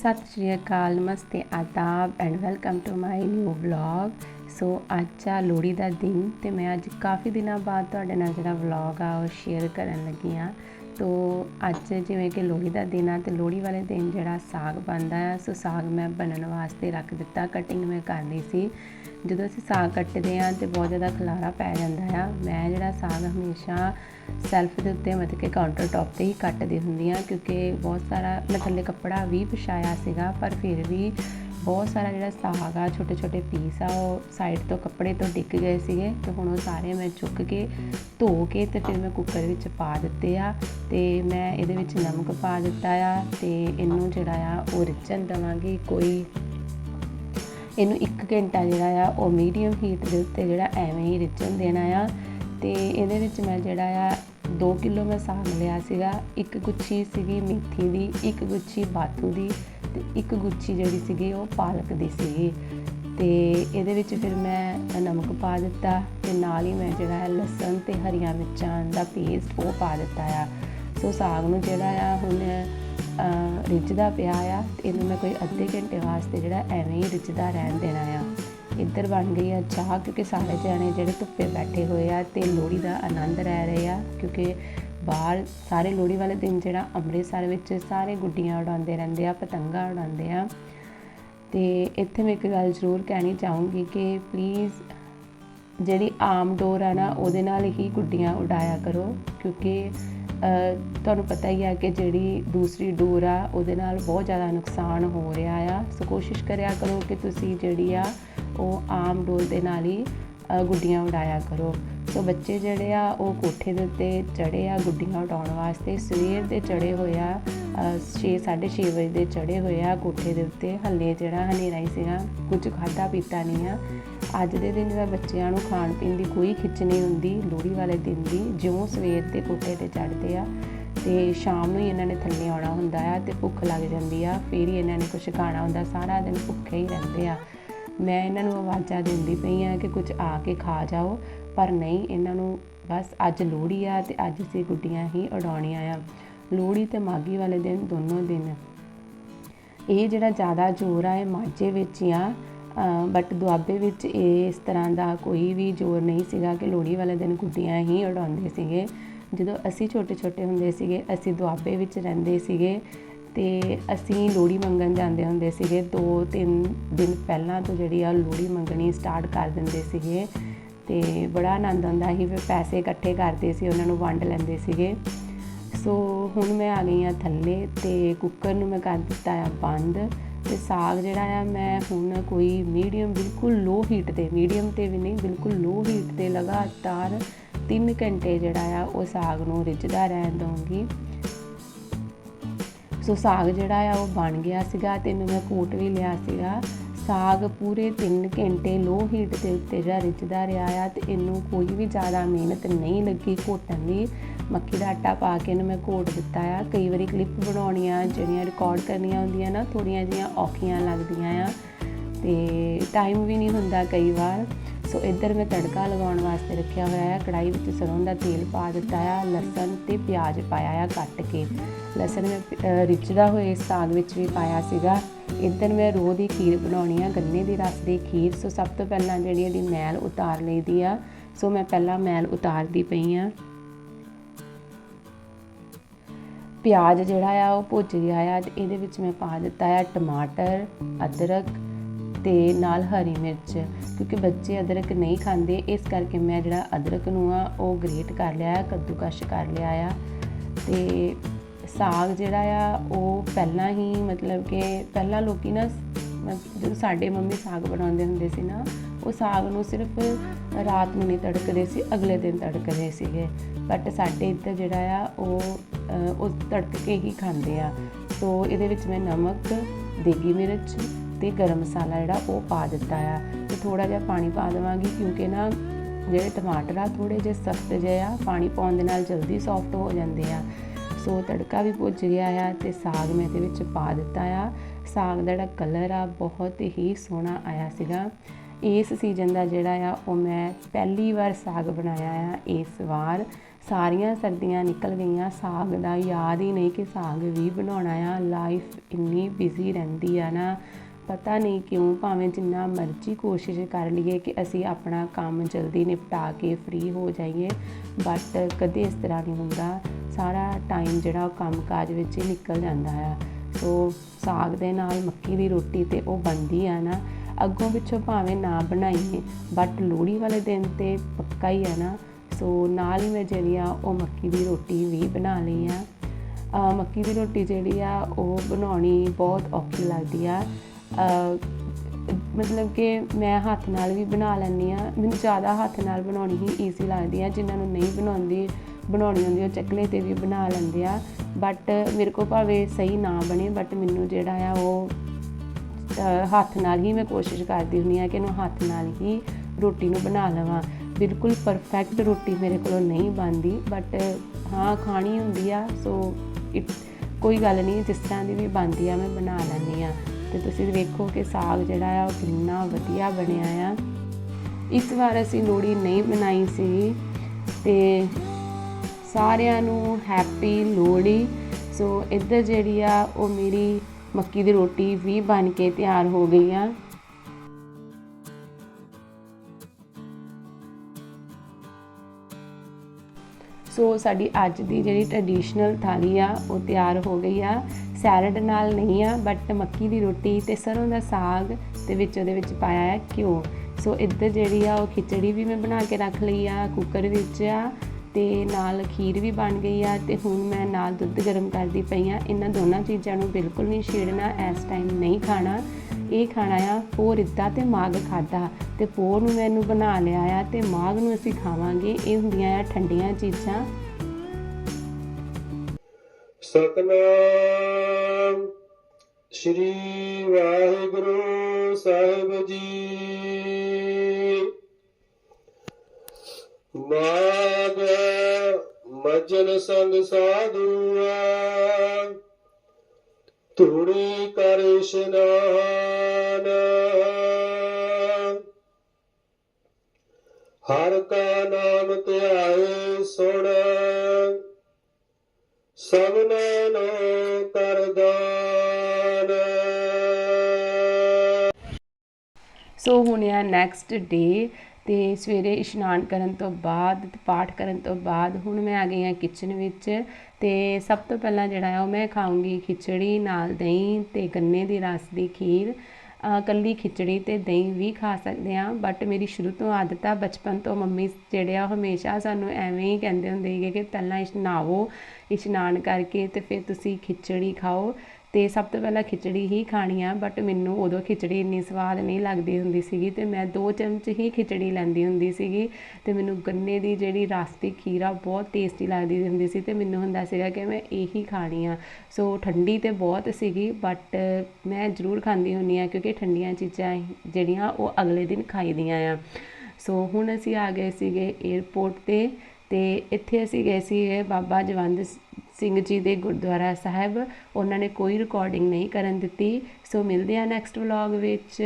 ਸਤਿ ਸ਼੍ਰੀ ਅਕਾਲ, ਨਮਸਤੇ, ਆਦਾਬ and welcome to my new vlog so ਅੱਜ ਆ ਲੋਹੜੀ ਦਾ ਦਿਨ ਤੇ ਮੈਂ ਅੱਜ ਕਾਫੀ ਦਿਨਾਂ ਬਾਅਦ ਤੁਹਾਡੇ ਨਾਲ ਜਿਹੜਾ ਵਲੌਗ ਆ ਉਹ ਸ਼ੇਅਰ ਕਰਨ ਲੱਗੀ ਆ ਤੋ ਅੱਜ ਜਿਵੇਂ ਕਿ ਲੋਹੜੀ ਦਾ ਦਿਨ ਆ ਤੇ ਲੋਹੜੀ ਵਾਲੇ ਦਿਨ ਜਿਹੜਾ ਸਾਗ ਬਣਦਾ ਆ, ਸੋ ਸਾਗ ਮੈਂ ਬਣਨ ਵਾਸਤੇ ਰੱਖ ਦਿੱਤਾ ਕਟਿੰਗ ਮੈਂ ਕਰ ਲਈ ਸੀ। ਜਦੋਂ ਅਸੀਂ ਸਾਗ ਕੱਟਦੇ ਆ ਤੇ ਬਹੁਤ ਜ਼ਿਆਦਾ ਖਲਾਰਾ ਪੈ ਜਾਂਦਾ ਆ, ਮੈਂ ਜਿਹੜਾ ਸਾਗ ਹਮੇਸ਼ਾ ਸੈਲਫ ਦੇ ਉੱਤੇ ਮਤਲਬ ਕਿ ਕਾਊਂਟਰ ਟੌਪ ਤੇ ਹੀ ਕੱਟਦੀ ਹੁੰਦੀ ਆ ਕਿਉਂਕਿ ਬਹੁਤ ਸਾਰਾ ਮੈਂ ਥੱਲੇ ਕੱਪੜਾ ਵੀ ਵਿਛਾਇਆ ਸੀਗਾ, ਪਰ ਫਿਰ ਵੀ ਬਹੁਤ ਸਾਰਾ ਜਿਹੜਾ ਸਾਗ ਆ ਛੋਟੇ ਛੋਟੇ ਪੀਸ ਆ, ਉਹ ਸਾਈਡ ਤੋਂ ਕੱਪੜੇ ਤੋਂ ਡਿੱਗ ਗਏ ਸੀਗੇ ਤੇ ਹੁਣ ਉਹ ਸਾਰੇ ਮੈਂ ਚੁੱਕ ਕੇ ਧੋ ਕੇ ਤੇ ਫਿਰ ਮੈਂ ਕੁੱਕਰ ਵਿੱਚ ਪਾ ਦਿੱਤੇ ਆ ਤੇ ਮੈਂ ਇਹਦੇ ਵਿੱਚ ਨਮਕ ਪਾ ਦਿੱਤਾ ਆ ਤੇ ਇਹਨੂੰ ਜਿਹੜਾ ਆ ਉਹ ਰਿੱਝਣ ਦਵਾਂਗੀ। ਕੋਈ ਇਹਨੂੰ 1 ਘੰਟਾ ਜਿਹੜਾ ਆ ਉਹ ਮੀਡੀਅਮ ਹੀਟ ਦੇ ਉੱਤੇ ਜਿਹੜਾ ਐਵੇਂ ਹੀ ਰਿੱਝਣ ਦੇਣਾ ਆ ਤੇ ਇਹਦੇ ਵਿੱਚ ਮੈਂ ਜਿਹੜਾ ਆ 2 ਕਿਲੋ ਮੈਂ ਸਾਗ ਲਿਆ ਸੀਗਾ, ਇੱਕ ਗੁੱਛੀ ਸੀਗੀ ਮੇਥੀ ਦੀ, ਇੱਕ ਗੁੱਛੀ ਬਾਥੂ ਦੀ ਤੇ ਇੱਕ ਗੁੱਛੀ ਜਿਹੜੀ ਸੀਗੀ ਉਹ ਪਾਲਕ ਦੀ ਸੀਗੀ। ਤੇ ਇਹਦੇ ਵਿੱਚ ਫਿਰ ਮੈਂ ਨਮਕ ਪਾ ਦਿੱਤਾ ਤੇ ਨਾਲ ਹੀ ਮੈਂ ਜਿਹੜਾ ਹੈ ਲਸਣ ਤੇ ਹਰੀਆਂ ਮਿਰਚਾਂ ਦਾ ਪੇਸਟ ਉਹ ਪਾ ਦਿੱਤਾ ਆ। ਸੋ ਸਾਗ ਨੂੰ ਜਿਹੜਾ ਆ ਹੁਣ ਰਿੱਝਦਾ ਪਿਆ ਆ ਤੇ ਇਹਨੂੰ ਮੈਂ ਕੋਈ ਅੱਧੇ ਘੰਟੇ ਵਾਸਤੇ ਜਿਹੜਾ ਐਵੇਂ ਹੀ ਰਿੱਝਦਾ ਰਹਿਣ ਦੇਣਾ ਆ। ਇੱਧਰ ਬਣ ਗਈ ਆ ਚਾਹ ਕਿਉਂਕਿ ਸਾਰੇ ਜਾਣੇ ਜਿਹੜੇ ਧੁੱਪੇ ਬੈਠੇ ਹੋਏ ਆ ਤੇ ਲੋਹੜੀ ਦਾ ਆਨੰਦ ਲੈ ਰਹੇ ਆ ਕਿਉਂਕਿ ਬਾਹਰ ਸਾਰੇ ਲੋਹੜੀ ਵਾਲੇ ਦਿਨ ਜਿਹੜਾ ਅੰਮ੍ਰਿਤਸਰ ਵਿੱਚ ਸਾਰੇ ਗੁੱਡੀਆਂ ਉਡਾਉਂਦੇ ਰਹਿੰਦੇ ਆ, ਪਤੰਗਾ ਉਡਾਉਂਦੇ ਆ। ਤੇ ਇੱਥੇ ਮੈਂ ਇੱਕ ਗੱਲ ਜ਼ਰੂਰ ਕਹਿਣੀ ਚਾਹੂੰਗੀ ਕਿ ਪਲੀਜ਼ ਜਿਹੜੀ ਆਮ ਡੋਰ ਆ ਨਾ, ਉਹਦੇ ਨਾਲ ਹੀ ਗੁੱਡੀਆਂ ਉਡਾਇਆ ਕਰੋ, ਕਿਉਂਕਿ ਤੁਹਾਨੂੰ ਪਤਾ ਹੀ ਆ ਕਿ ਜਿਹੜੀ ਦੂਸਰੀ ਡੋਰ ਆ, ਉਹਦੇ ਨਾਲ ਬਹੁਤ ਜ਼ਿਆਦਾ ਨੁਕਸਾਨ ਹੋ ਰਿਹਾ ਆ। ਸੋ ਕੋਸ਼ਿਸ਼ ਕਰਿਆ ਕਰੋ ਕਿ ਤੁਸੀਂ ਜਿਹੜੀ ਆ, ਉਹ ਆਮ ਡੋਰ ਦੇ ਨਾਲ ਹੀ ਗੁੱਡੀਆਂ ਉਡਾਇਆ ਕਰੋ। ਸੋ ਬੱਚੇ ਜਿਹੜੇ ਆ, ਉਹ ਕੋਠੇ ਦੇ ਉੱਤੇ ਚੜੇ ਆ, ਗੁੱਡੀਆਂ ਉਡਾਉਣ ਵਾਸਤੇ। ਸਵੇਰ ਦੇ ਚੜੇ ਹੋਏ ਆ 6 6:30 ਵਜੇ ਦੇ ਚੜੇ ਹੋਏ ਆ ਕੋਠੇ ਦੇ ਉੱਤੇ। ਹੱਲੇ ਜਿਹੜਾ ਹਨੇਰਾ ਹੀ ਸੀਗਾ, ਕੁਝ ਖਾਦਾ ਪੀਤਾ ਨਹੀਂ ਆ। ਅੱਜ ਦੇ ਦਿਨ ਦਾ ਬੱਚਿਆਂ ਨੂੰ ਖਾਣ ਪੀਣ ਦੀ ਕੋਈ ਖਿੱਚ ਨਹੀਂ ਹੁੰਦੀ, ਲੋਹੜੀ ਵਾਲੇ ਦਿਨ ਦੀ। ਜਿਉਂ ਸਵੇਰ ਦੇ ਕੋਠੇ ਤੇ ਚੜਦੇ ਆ, ਤੇ ਸ਼ਾਮ ਨੂੰ ਹੀ ਇਹਨਾਂ ਨੇ ਥੱਲੇ ਆਉਣਾ ਹੁੰਦਾ ਆ ਤੇ ਭੁੱਖ ਲੱਗ ਜਾਂਦੀ ਆ। ਫਿਰ ਹੀ ਇਹਨਾਂ ਨੇ ਕੁਝ ਖਾਣਾ ਹੁੰਦਾ, ਸਾਰਾ ਦਿਨ ਭੁੱਖੇ ਹੀ ਰਹਿੰਦੇ ਆ। ਮੈਂ ਇਹਨਾਂ ਨੂੰ ਆਵਾਜ਼ਾਂ ਦਿੰਦੀ ਪਈ ਆ ਕਿ ਕੁਝ ਆ ਕੇ ਖਾ ਜਾਓ। ਪਰ ਨਹੀਂ, ਇਹਨਾਂ ਨੂੰ ਬਸ ਅੱਜ ਲੋਹੜੀ ਆ ਤੇ ਅੱਜ ਅਸੀਂ ਗੁੱਡੀਆਂ ਹੀ ਉਡਾਉਣੀਆਂ ਆ। ਲੋਹੜੀ ਤੇ ਮਾਗੀ ਵਾਲੇ ਦਿਨ ਦੋਨੋਂ ਦਿਨ। ਇਹ ਜਿਹੜਾ ਜ਼ਿਆਦਾ ਜ਼ੋਰ ਆ, ਇਹ ਮਾਝੇ ਵਿੱਚ ਹੀ ਆ। ਬਟ ਦੁਆਬੇ ਵਿੱਚ ਇਸ ਤਰ੍ਹਾਂ ਦਾ ਕੋਈ ਵੀ ਜ਼ੋਰ ਨਹੀਂ ਸੀਗਾ ਕਿ ਲੋਹੜੀ ਵਾਲੇ ਦਿਨ ਗੁੱਡੀਆਂ ਹੀ ਉਡਾਉਂਦੇ ਸੀਗੇ। ਜਦੋਂ ਅਸੀਂ ਛੋਟੇ ਛੋਟੇ ਹੁੰਦੇ ਸੀਗੇ, ਅਸੀਂ ਦੁਆਬੇ ਵਿੱਚ ਰਹਿੰਦੇ ਸੀਗੇ ਤੇ ਅਸੀਂ ਲੋਹੜੀ ਮੰਗਣ ਜਾਂਦੇ ਹੁੰਦੇ ਸੀਗੇ। 2-3 ਦਿਨ ਪਹਿਲਾਂ ਤੋਂ ਜਿਹੜੀ ਆ ਲੋਹੜੀ ਮੰਗਣੀ ਸਟਾਰਟ ਕਰ ਦਿੰਦੇ ਸੀਗੇ। ਤੇ ਬੜਾ ਆਨੰਦ ਆਉਂਦਾ ਸੀ ਫਿਰ ਪੈਸੇ ਇਕੱਠੇ ਕਰਦੇ ਸੀ, ਉਹਨਾਂ ਨੂੰ ਵੰਡ ਲੈਂਦੇ ਸੀਗੇ। ਸੋ ਹੁਣ ਮੈਂ ਆ ਗਈ ਆ ਥੱਲੇ ਤੇ ਕੁੱਕਰ ਨੂੰ ਮੈਂ ਕਰ ਦਿੱਤਾ ਆ ਬੰਦ ਤੇ ਸਾਗ ਜਿਹੜਾ ਆ ਮੈਂ ਹੁਣ ਕੋਈ ਮੀਡੀਅਮ ਬਿਲਕੁਲ ਲੋ ਹੀਟ ਤੇ ਮੀਡੀਅਮ ਤੇ ਵੀ ਨਹੀਂ, ਬਿਲਕੁਲ ਲੋ ਹੀਟ ਤੇ ਲਗਾਤਾਰ 3 ਘੰਟੇ ਜਿਹੜਾ ਆ ਉਹ ਸਾਗ ਨੂੰ ਰਿੱਝਦਾ ਰਹਿਣ ਦਵਾਂਗੀ ਸੋ ਸਾਗ ਜਿਹੜਾ ਆ ਉਹ ਬਣ ਗਿਆ ਸੀਗਾ ਤੇ ਇਹਨੂੰ ਮੈਂ ਕੋਟ ਵੀ ਲਿਆ ਸੀਗਾ। ਸਾਗ ਪੂਰੇ 3 ਘੰਟੇ ਲੋ ਹੀਟ ਦੇ ਉੱਤੇ ਜਿਹੜਾ ਰਿੱਝਦਾ ਰਿਹਾ ਆ ਤੇ ਇਹਨੂੰ ਕੋਈ ਵੀ ਜ਼ਿਆਦਾ ਮਿਹਨਤ ਨਹੀਂ ਲੱਗੀ ਘੋਟਣ ਦੀ। ਮੱਕੀ ਦਾ ਆਟਾ ਪਾ ਕੇ ਇਹਨੂੰ ਮੈਂ ਘੋਟ ਦਿੱਤਾ ਆ। ਕਈ ਵਾਰੀ ਕਲਿੱਪ ਬਣਾਉਣੀਆਂ, ਜਿਹੜੀਆਂ ਰਿਕਾਰਡ ਕਰਨੀਆਂ ਹੁੰਦੀਆਂ ਨਾ ਥੋੜੀਆਂ ਜੀਆਂ ਔਖੀਆਂ ਲੱਗਦੀਆਂ ਆ ਤੇ ਟਾਈਮ ਵੀ ਨਹੀਂ ਹੁੰਦਾ ਕਈ ਵਾਰ। ਸੋ ਇੱਧਰ ਮੈਂ ਤੜਕਾ ਲਗਾਉਣ ਵਾਸਤੇ ਰੱਖਿਆ ਹੋਇਆ ਹੈ ਕੜਾਈ ਵਿੱਚ ਸਰੋਂ ਦਾ ਤੇਲ ਪਾ ਦਿੱਤਾ ਆ, ਲਸਣ ਤੇ ਪਿਆਜ਼ ਪਾਇਆ ਆ ਕੱਟ ਕੇ। ਲਸਣ ਮੈਂ ਰਿਚਦਾ ਹੋਏ ਸਾਗ ਵਿੱਚ ਵੀ ਪਾਇਆ ਸੀਗਾ। ਇੱਧਰ ਮੈਂ ਰੋਹ ਦੀ ਖੀਰ ਬਣਾਉਣੀ ਆ, ਗੰਨੇ ਦੀ ਰਸ ਦੀ ਖੀਰ। ਸੋ ਸਭ ਤੋਂ ਪਹਿਲਾਂ ਜਿਹੜੀ ਇਹਦੀ ਮੈਲ ਉਤਾਰ ਲਈਦੀ ਆ। ਸੋ ਮੈਂ ਪਹਿਲਾਂ ਮੈਲ ਉਤਾਰਦੀ ਪਈ ਆ। ਪਿਆਜ਼ ਜਿਹੜਾ ਆ, ਉਹ ਭੁੱਜ ਗਿਆ ਆ। ਤੇ ਇਹਦੇ ਵਿੱਚ ਮੈਂ ਪਾ ਦਿੱਤਾ ਆ ਟਮਾਟਰ, ਅਦਰਕ ਤੇ ਨਾਲ ਹਰੀ ਮਿਰਚ। ਕਿਉਂਕਿ ਬੱਚੇ ਅਦਰਕ ਨਹੀਂ ਖਾਂਦੇ, ਇਸ ਕਰਕੇ ਮੈਂ ਜਿਹੜਾ ਅਦਰਕ ਨੂੰ ਆ, ਉਹ ਗ੍ਰੇਟ ਕਰ ਲਿਆ ਆ, ਕੱਦੂਕਸ਼ ਕਰ ਲਿਆ ਆ। ਤੇ ਸਾਗ ਜਿਹੜਾ ਆ, ਉਹ ਪਹਿਲਾਂ ਹੀ ਮਤਲਬ ਕਿ ਪਹਿਲਾਂ ਲੋਕੀ ਨਾ ਜਦੋਂ ਸਾਡੇ ਮੰਮੀ ਸਾਗ ਬਣਾਉਂਦੇ ਹੁੰਦੇ ਸੀ ਨਾ, ਉਹ ਸਾਗ ਨੂੰ ਸਿਰਫ ਰਾਤ ਨੂੰ ਨਹੀਂ ਤੜਕਦੇ ਸੀ, ਅਗਲੇ ਦਿਨ ਤੜਕਦੇ ਸੀਗੇ। ਬਟ ਸਾਡੇ ਇੱਧਰ ਜਿਹੜਾ ਆ, ਉਹ ਉਸ ਤੜਕ ਕੇ ਹੀ ਖਾਂਦੇ ਆ। ਸੋ ਇਹਦੇ ਵਿੱਚ ਮੈਂ ਨਮਕ, ਦੇਗੀ ਮਿਰਚ ਤੇ ਗਰਮ ਮਸਾਲਾ ਜਿਹੜਾ, ਉਹ ਪਾ ਦਿੱਤਾ ਆ। ਤੇ ਥੋੜਾ ਜਿਹਾ ਪਾਣੀ ਪਾ ਦੇਵਾਂਗੀ ਕਿਉਂਕਿ ਨਾ ਜਿਹੜੇ ਟਮਾਟਰ ਆ ਥੋੜੇ ਜਿਹੇ ਸਖਤ ਜਿਹੇ ਆ, ਪਾਣੀ ਪਾਉਣ ਦੇ ਨਾਲ ਜਲਦੀ ਸੌਫਟ ਹੋ ਜਾਂਦੇ ਆ। ਸੋ ਤੜਕਾ ਵੀ ਭੁੱਜ ਗਿਆ ਆ ਤੇ ਸਾਗ ਮੈਂ ਇਹਦੇ ਵਿੱਚ ਪਾ ਦਿੱਤਾ ਆ। ਸਾਗ ਦਾ ਜਿਹੜਾ ਕਲਰ ਆ, ਬਹੁਤ ਹੀ ਸੋਹਣਾ ਆਇਆ ਸੀਗਾ। ਇਸ ਸੀਜ਼ਨ ਦਾ ਜਿਹੜਾ ਆ, ਉਹ ਮੈਂ ਪਹਿਲੀ ਵਾਰ ਸਾਗ ਬਣਾਇਆ ਆ ਇਸ ਵਾਰ। ਸਾਰੀਆਂ ਸਰਦੀਆਂ ਨਿਕਲ ਗਈਆਂ। ਸਾਗ ਦਾ ਯਾਦ ਹੀ ਨਹੀਂ ਕਿ ਸਾਗ ਵੀ ਬਣਾਉਣਾ ਆ। ਲਾਈਫ ਇੰਨੀ ਬਿਜ਼ੀ ਰਹਿੰਦੀ ਆ ਨਾ। ਪਤਾ ਨਹੀਂ ਕਿਉਂ, ਭਾਵੇਂ ਜਿੰਨਾ ਮਰਜ਼ੀ ਕੋਸ਼ਿਸ਼ ਕਰ ਲਈਏ ਕਿ ਅਸੀਂ ਆਪਣਾ ਕੰਮ ਜਲਦੀ ਨਿਪਟਾ ਕੇ ਫ੍ਰੀ ਹੋ ਜਾਈਏ ਬਟ ਕਦੇ ਇਸ ਤਰ੍ਹਾਂ ਨਹੀਂ ਹੁੰਦਾ। ਸਾਰਾ ਟਾਈਮ ਜਿਹੜਾ ਉਹ ਕੰਮਕਾਜ ਵਿੱਚ ਹੀ ਨਿਕਲ ਜਾਂਦਾ ਆ। ਸੋ ਸਾਗ ਦੇ ਨਾਲ ਮੱਕੀ ਦੀ ਰੋਟੀ ਤੇ ਉਹ ਬਣਦੀ ਆ ਨਾ, ਅੱਗੋਂ ਪਿੱਛੋਂ ਭਾਵੇਂ ਨਾ ਬਣਾਈਏ ਬਟ ਲੋਹੜੀ ਵਾਲੇ ਦਿਨ ਤੇ ਪੱਕਾ ਹੀ ਆ ਨਾ। ਸੋ ਨਾਲ ਹੀ ਮੈਂ ਜਿਹੜੀ ਆ ਉਹ ਮੱਕੀ ਦੀ ਰੋਟੀ ਵੀ ਬਣਾ ਲਈ ਆ। ਮੱਕੀ ਦੀ ਰੋਟੀ ਜਿਹੜੀ ਆ ਉਹ ਬਣਾਉਣੀ ਬਹੁਤ ਔਖੀ ਲੱਗਦੀ ਆ। ਮਤਲਬ ਕਿ ਮੈਂ ਹੱਥ ਨਾਲ ਵੀ ਬਣਾ ਲੈਂਦੀ ਆ। ਮੈਨੂੰ ਜ਼ਿਆਦਾ ਹੱਥ ਨਾਲ ਬਣਾਉਣੀ ਹੀ ਈਜ਼ੀ ਲੱਗਦੀ ਆ। ਜਿਨ੍ਹਾਂ ਨੂੰ ਨਹੀਂ ਬਣਾਉਂਦੀ ਬਣਾਉਣੀ ਹੁੰਦੀ ਉਹ ਚੱਕਲੇ ਤੇ ਵੀ ਬਣਾ ਲੈਂਦੇ ਆ। ਬਟ ਮੇਰੇ ਕੋਲ ਭਾਵੇਂ ਸਹੀ ਨਾ ਬਣੇ ਬਟ ਮੈਨੂੰ ਜਿਹੜਾ ਆ ਉਹ ਹੱਥ ਨਾਲ ਹੀ ਮੈਂ ਕੋਸ਼ਿਸ਼ ਕਰਦੀ ਹੁੰਦੀ ਆ ਕਿ ਇਹਨੂੰ ਹੱਥ ਨਾਲ ਹੀ ਰੋਟੀ ਨੂੰ ਬਣਾ ਲਵਾਂ। ਬਿਲਕੁਲ ਪਰਫੈਕਟ ਰੋਟੀ ਮੇਰੇ ਕੋਲੋਂ ਨਹੀਂ ਬਣਦੀ ਬਟ ਹਾਂ, ਖਾਣੀ ਹੁੰਦੀ ਆ ਸੋ ਕੋਈ ਗੱਲ ਨਹੀਂ, ਜਿਸ ਤਰ੍ਹਾਂ ਦੀ ਵੀ ਬਣਦੀ ਆ, ਮੈਂ ਬਣਾ ਲੈਂਦੀ ਆ। ਤੇ ਤੁਸੀਂ ਵੇਖੋ ਕਿ ਸਾਗ ਜਿਹੜਾ ਆ, ਉਹ ਕਿੰਨਾ ਵਧੀਆ ਬਣਿਆ ਆ। ਇਸ ਵਾਰ ਅਸੀਂ ਲੋਹੜੀ ਨਹੀਂ ਬਣਾਈ ਸੀ, ਤੇ ਸਾਰਿਆਂ ਨੂੰ ਹੈਪੀ ਲੋਹੜੀ। ਸੋ ਇੱਧਰ ਜਿਹੜੀ ਆ, ਉਹ ਮੇਰੀ ਮੱਕੀ ਦੀ ਰੋਟੀ ਵੀ ਬਣ ਕੇ ਤਿਆਰ ਹੋ ਗਈ ਆ। ਸੋ ਸਾਡੀ ਅੱਜ ਦੀ ਜਿਹੜੀ ਟ੍ਰੈਡੀਸ਼ਨਲ ਥਾਲੀ ਆ, ਉਹ ਤਿਆਰ ਹੋ ਗਈ ਆ। ਸੈਲਡ ਨਾਲ ਨਹੀਂ ਆ ਬਟ ਮੱਕੀ ਦੀ ਰੋਟੀ ਤੇ ਸਰੋਂ ਦਾ ਸਾਗ ਤੇ ਵਿੱਚ ਉਹਦੇ ਵਿੱਚ ਪਾਇਆ ਹੈ ਘਿਓ। ਸੋ ਇੱਧਰ ਜਿਹੜੀ ਆ, ਉਹ ਖਿਚੜੀ ਵੀ ਮੈਂ ਬਣਾ ਕੇ ਰੱਖ ਲਈ ਆ ਕੁੱਕਰ ਵਿੱਚ ਆ। ਤੇ ਨਾਲ ਖੀਰ ਵੀ ਬਣ ਗਈ ਆ ਤੇ ਹੁਣ ਮੈਂ ਨਾਲ ਦੁੱਧ ਗਰਮ ਕਰਦੀ ਪਈ ਆ। ਇਹਨਾਂ ਦੋਨਾਂ ਚੀਜ਼ਾਂ ਨੂੰ ਬਿਲਕੁਲ ਨਹੀਂ ਛੇੜਨਾ, ਇਸ ਟਾਈਮ ਨਹੀਂ ਖਾਣਾ। ਇਹ ਖਾਣਾ ਆ ਪੋਹ ਰਿੱਧਾ ਤੇ ਮਾਗ ਖਾਦਾ ਤੇ ਪੋਹ ਨੂੰ ਮੈਨੂੰ ਬਣਾ ਲਿਆ ਆ ਤੇ ਮਾਗ ਨੂੰ ਅਸੀਂ ਖਾਵਾਂਗੇ। ਇਹ ਹੁੰਦੀਆਂ ਆ ਠੰਡੀਆਂ ਚੀਜ਼ਾਂ। ਸਤਨਾਮ ਸ੍ਰੀ ਵਾਹਿਗੁਰੂ ਸਾਹਿਬ ਜੀ। ਮਾਗ ਮਜਨ ਸੰਗ ਸਾਧੂਆ ਧੂੜੀ ਕਰ ਇਸ਼ਨਾਨ। ਹਰ ਕਾ ਨਾਮ ਧਿਆਏ ਸੁਣ। ਸਭਨਾ ਨੂੰ ਕਰਦਾਨ ਸੋ ਹੁਣ ਆ ਨੈਕਸਟ ਡੇ ਅਤੇ ਸਵੇਰੇ ਇਸ਼ਨਾਨ ਕਰਨ ਤੋਂ ਬਾਅਦ ਪਾਠ ਕਰਨ ਤੋਂ ਬਾਅਦ ਹੁਣ ਮੈਂ ਆ ਗਈ ਹਾਂ ਕਿਚਨ ਵਿੱਚ ਅਤੇ ਸਭ ਤੋਂ ਪਹਿਲਾਂ ਜਿਹੜਾ ਆ ਉਹ ਮੈਂ ਖਾਊਂਗੀ ਖਿਚੜੀ, ਨਾਲ ਦਹੀਂ ਅਤੇ ਗੰਨੇ ਦੀ ਰਸ ਦੀ ਖੀਰ। ਅਹ ਕੱਲੀ ਖਿਚੜੀ ਤੇ ਦਹੀਂ ਵੀ ਖਾ ਸਕਦੇ ਆ ਬਟ ਮੇਰੀ ਸ਼ੁਰੂ ਤੋਂ ਆਦਤ ਆ ਬਚਪਨ ਤੋਂ ਮੰਮੀ ਜਿਹੜੇ ਆ ਉਹ ਹਮੇਸ਼ਾ ਸਾਨੂੰ ਐਵੇਂ ਹੀ ਕਹਿੰਦੇ ਹੁੰਦੇ ਸੀਗੇ ਕਿ ਪਹਿਲਾਂ ਇਸ਼ਨਾਵੋ, ਇਸ਼ਨਾਨ ਕਰਕੇ ਤੇ ਫਿਰ ਤੁਸੀਂ ਖਿਚੜੀ ਖਾਓ। ਅਤੇ ਸਭ ਤੋਂ ਪਹਿਲਾਂ ਖਿਚੜੀ ਹੀ ਖਾਣੀ ਆ ਬਟ ਮੈਨੂੰ ਉਦੋਂ ਖਿਚੜੀ ਇੰਨੀ ਸਵਾਦ ਨਹੀਂ ਲੱਗਦੀ ਹੁੰਦੀ ਸੀਗੀ ਅਤੇ ਮੈਂ ਦੋ ਚਮਚ ਹੀ ਖਿਚੜੀ ਲੈਂਦੀ ਹੁੰਦੀ ਸੀਗੀ ਅਤੇ ਮੈਨੂੰ ਗੰਨੇ ਦੀ ਜਿਹੜੀ ਰਸ ਦੀ ਖੀਰਾ ਬਹੁਤ ਟੇਸਟੀ ਲੱਗਦੀ ਹੁੰਦੀ ਸੀ ਅਤੇ ਮੈਨੂੰ ਹੁੰਦਾ ਸੀਗਾ ਕਿ ਮੈਂ ਇਹੀ ਖਾਣੀ ਆ। ਸੋ ਠੰਡੀ ਤੇ ਬਹੁਤ ਸੀਗੀ ਬਟ ਮੈਂ ਜ਼ਰੂਰ ਖਾਂਦੀ ਹੁੰਦੀ ਆ ਕਿਉਂਕਿ ਠੰਡੀਆਂ ਚੀਜ਼ਾਂ ਜਿਹੜੀਆਂ ਉਹ ਅਗਲੇ ਦਿਨ ਖਾਈਦੀਆਂ ਆ। ਸੋ ਹੁਣ ਅਸੀਂ ਆ ਗਏ ਸੀਗੇ 에ਅਰਪੋਰਟ ਤੇ ਤੇ ਇੱਥੇ ਅਸੀਂ ਗਏ ਸੀਗੇ ਬਾਬਾ ਜਵੰਦ ਸਿੰਘ ਜੀ ਦੇ ਗੁਰਦੁਆਰਾ ਸਾਹਿਬ, ਉਹਨਾਂ ਨੇ ਕੋਈ ਰਿਕਾਰਡਿੰਗ ਨਹੀਂ ਕਰਨ ਦਿੱਤੀ। ਸੋ ਮਿਲਦੇ ਆ ਨੈਕਸਟ ਵਲੌਗ ਵਿੱਚ।